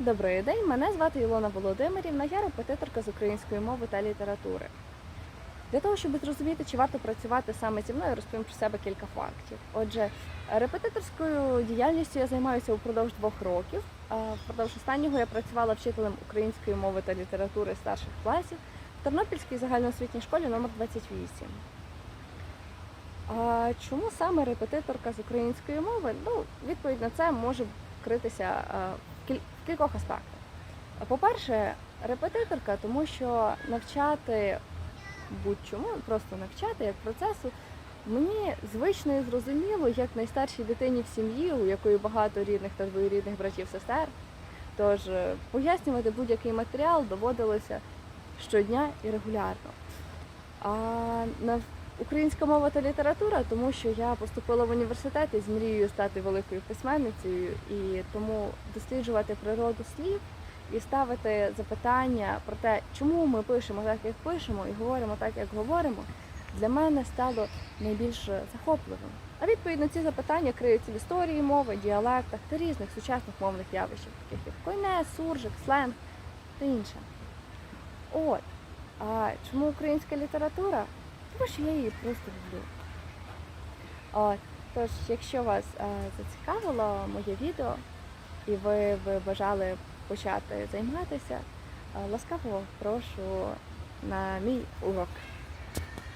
Добрий день, мене звати Ілона Володимирівна, я репетиторка з української мови та літератури. Для того, щоб зрозуміти, чи варто працювати саме зі мною, розповім про себе кілька фактів. Отже, репетиторською діяльністю я займаюся упродовж двох років. Впродовж останнього я працювала вчителем української мови та літератури старших класів в Тернопільській загальноосвітній школі номер 28. А чому саме репетиторка з української мови? Ну, відповідь на це може критися в кіль- кількох аспектах. По-перше, репетиторка, тому що навчати будь-чому, просто навчати як процесу, мені звично і зрозуміло, як найстаршій дитині в сім'ї, у якої багато рідних та двоюрідних братів сестер. Тож е, пояснювати будь-який матеріал доводилося щодня і регулярно. А українська мова та література, тому що я поступила в університет із мрією стати великою письменницею, і тому досліджувати природу слів і ставити запитання про те, чому ми пишемо так, як пишемо, і говоримо так, як говоримо, для мене стало найбільш захопливим. А відповідь на ці запитання криються в історії мови, діалектах та різних сучасних мовних явищах, таких як койне, суржик, сленг та інше. От. А чому українська література? Тому що я її просто люблю. От. Тож, якщо вас е, зацікавило моє відео і ви, ви бажали почати займатися, е, ласкаво прошу на мій урок.